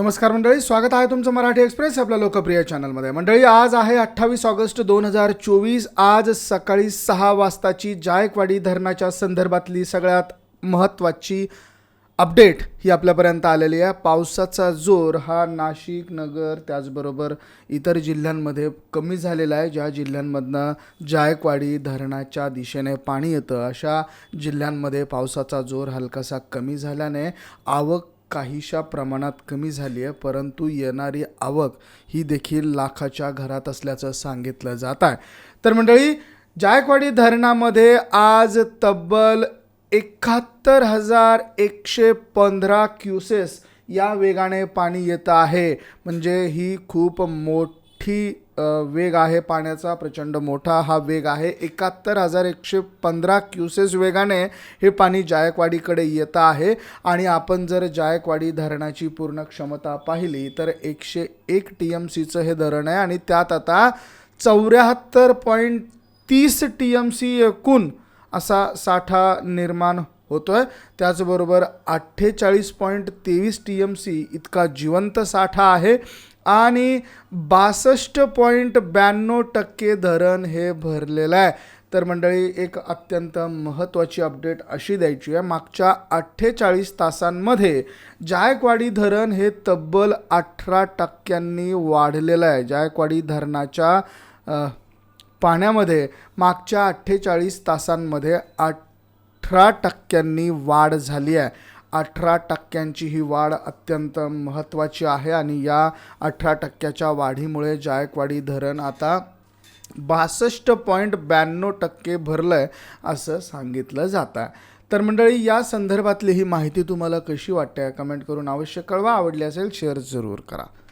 नमस्कार मंडळी स्वागत आहे तुमचं मराठी एक्सप्रेस आपल्या लोकप्रिय चॅनलमध्ये. मंडळी आज आहे अठ्ठावीस ऑगस्ट दोन हजार चोवीस. आज सकाळी सहा वाजताची जायकवाडी धरणाच्या संदर्भातली सगळ्यात महत्त्वाची अपडेट ही आपल्यापर्यंत आलेली आहे. पावसाचा जोर हा नाशिक नगर त्याचबरोबर इतर जिल्ह्यांमध्ये कमी झालेला आहे ज्या जिल्ह्यांमधनं जायकवाडी धरणाच्या दिशेने पाणी येतं. अशा जिल्ह्यांमध्ये पावसाचा जोर हलकासा कमी झाल्याने आवक काहीशा प्रमाणात कमी झाली आहे परंतु येणारी आवक ही देखील लाखाच्या घरात असल्याचं सांगितलं जात आहे. तर मंडळी जायकवाडी धरणामध्ये आज तब्बल एकाहत्तर हजार एकशे पंधरा क्युसेस या वेगाने पाणी येतं आहे. म्हणजे ही खूप मोठी वेग आहे पाण्याचा प्रचंड मोठा हा वेग आहे. एकाहत्तर हजार एकशे पंधरा क्युसेस वेगाने हे पाणी जायकवाडीकडे येतं आहे आणि आपण जर जायकवाडी धरणाची पूर्ण क्षमता पाहिली तर एकशे एक टी एम सीचं हे धरण आहे आणि त्यात आता चौऱ्याहत्तर पॉईंट तीस टी एम सी एकूण असा साठा निर्माण होतो आहे त्याचबरोबर अठ्ठेचाळीस पॉईंट तेवीस टी एम सी इतका जिवंत साठा आहे. आणि बासष्ट पॉईंट ब्याण्णव टक्के धरण हे भरलेलं आहे. तर मंडळी एक अत्यंत महत्त्वाची अपडेट अशी द्यायची आहे. मागच्या अठ्ठेचाळीस तासांमध्ये जायकवाडी धरण हे तब्बल अठरा टक्क्यांनी वाढलेलं आहे. जायकवाडी धरणाच्या पाण्यामध्ये मागच्या अठ्ठेचाळीस तासांमध्ये अठरा टक्क्यांनी वाढ झाली आहे. अठरा टक्क्यांची ही वाढ अत्यंत महत्त्वाची आहे आणि या अठरा टक्क्याच्या वाढीमुळे जायकवाडी धरण आता बासष्ट पॉईंट ब्याण्णव टक्के भरलं आहे असं सांगितलं जातं आहे. तर मंडळी या संदर्भातली ही माहिती तुम्हाला कशी वाटते? कमेंट करून अवश्य कळवा. आवडली असेल शेअर जरूर करा.